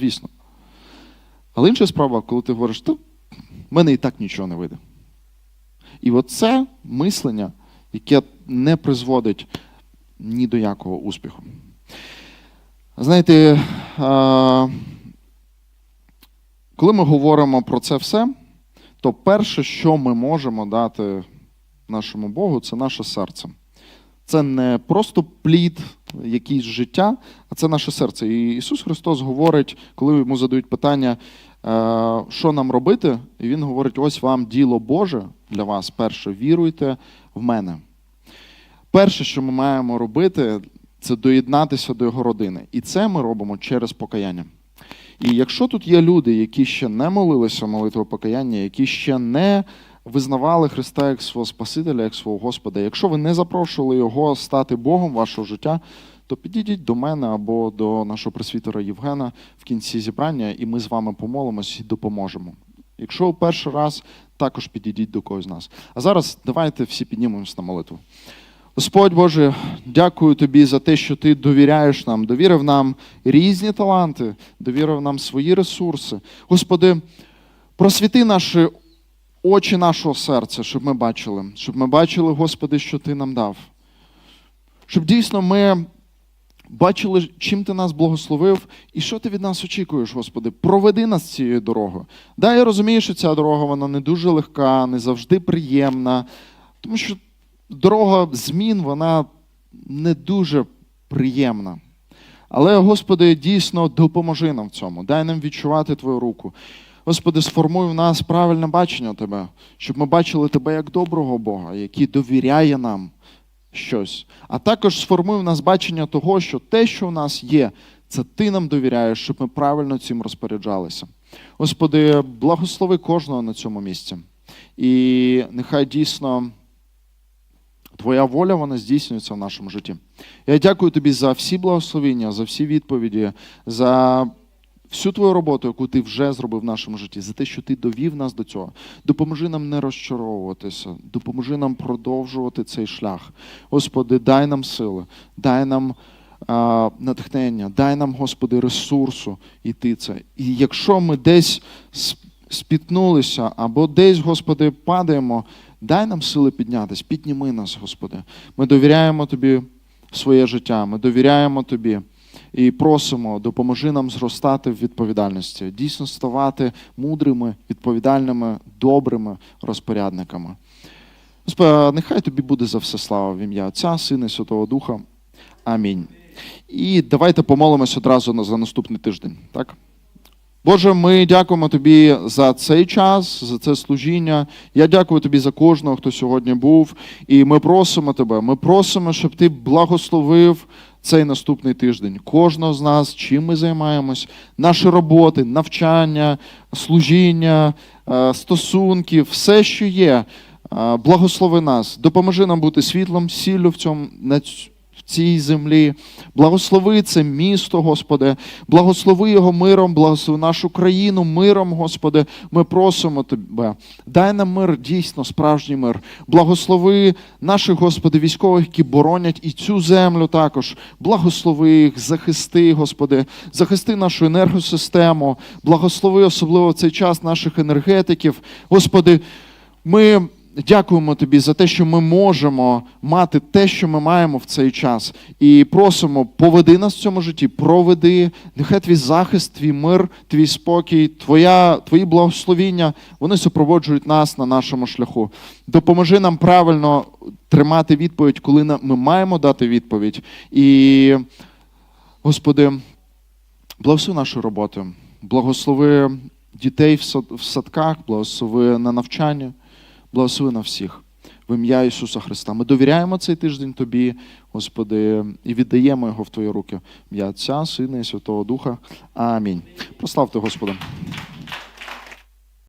звісно. Але інша справа, коли ти говориш, то в мене і так нічого не вийде. І оце мислення, яке не призводить ні до якого успіху. Знаєте, коли ми говоримо про це все, то перше, що ми можемо дати нашому Богу, це наше серце. Це не просто плід якийсь життя, а це наше серце. І Ісус Христос говорить, коли йому задають питання, е, що нам робити, і Він говорить: ось вам діло Боже для вас. Перше, віруйте в мене. Перше, що ми маємо робити, це доєднатися до його родини. І це ми робимо через покаяння. І якщо тут є люди, які ще не молилися молитвою покаяння, які ще не визнавали Христа як свого Спасителя, як свого Господа, якщо ви не запрошували Його стати Богом вашого життя, то підійдіть до мене або до нашого пресвітера Євгена в кінці зібрання, і ми з вами помолимось і допоможемо. Якщо ви перший раз, також підійдіть до когось з нас. А зараз давайте всі піднімемось на молитву. Господь Боже, дякую тобі за те, що ти довіряєш нам, довірив нам різні таланти, довірив нам свої ресурси. Господи, просвіти наші очі нашого серця, щоб ми бачили, щоб ми бачили, Господи, що Ти нам дав. Щоб дійсно ми бачили, чим Ти нас благословив і що ти від нас очікуєш, Господи. Проведи нас цією дорогою. Да, я розумію, що ця дорога вона не дуже легка, не завжди приємна, тому що дорога змін, вона не дуже приємна. Але, Господи, дійсно допоможи нам в цьому. Дай нам відчувати Твою руку. Господи, сформуй в нас правильне бачення Тебе, щоб ми бачили Тебе як доброго Бога, який довіряє нам щось. А також сформуй в нас бачення того, що те, що в нас є, це Ти нам довіряєш, щоб ми правильно цим розпоряджалися. Господи, благослови кожного на цьому місці. І нехай дійсно. Твоя воля вона здійснюється в нашому житті. Я дякую тобі за всі благословення, за всі відповіді, за всю твою роботу, яку ти вже зробив в нашому житті, за те, що ти довів нас до цього. Допоможи нам не розчаровуватися, допоможи нам продовжувати цей шлях. Господи, дай нам сили, дай нам натхнення, дай нам, Господи, ресурсу йти це. І якщо ми десь спітнулися або десь, Господи, падаємо, дай нам сили піднятися, підніми нас, Господи. Ми довіряємо Тобі своє життя, ми довіряємо Тобі і просимо, допоможи нам зростати в відповідальності, дійсно ставати мудрими, відповідальними, добрими розпорядниками. Господи, нехай тобі буде за все слава в ім'я Отця, Сина і Святого Духа. Амінь. І давайте помолимось одразу за наступний тиждень. Так? Боже, ми дякуємо тобі за цей час, за це служіння. Я дякую тобі за кожного, хто сьогодні був. І ми просимо тебе, ми просимо, щоб ти благословив цей наступний тиждень. Кожного з нас, чим ми займаємось, наші роботи, навчання, служіння, е, стосунки, все, що є. Е, Благослови нас, допоможи нам бути світлом, сіллю в цьому на в цій землі. Благослови це місто, Господи, благослови його миром, благослови нашу країну миром, Господи. Ми просимо Тебе. Дай нам мир, дійсно, справжній мир. Благослови наших, Господи, військових, які боронять і цю землю також. Благослови їх, захисти, Господи, захисти нашу енергосистему, благослови особливо в цей час наших енергетиків. Господи, ми дякуємо тобі за те, що ми можемо мати те, що ми маємо в цей час. І просимо, поведи нас в цьому житті, проведи, нехай твій захист, твій мир, твій спокій, твоя, твої благословіння, вони супроводжують нас на нашому шляху. Допоможи нам правильно тримати відповідь, коли ми маємо дати відповідь. І, Господи, благослови нашу роботу, благослови дітей в садках, благослови на навчання, благослови на всіх. В ім'я Ісуса Христа. Ми довіряємо цей тиждень Тобі, Господи, і віддаємо його в Твої руки. В Отця, Сина і Святого Духа. Амінь. Прославте Господа.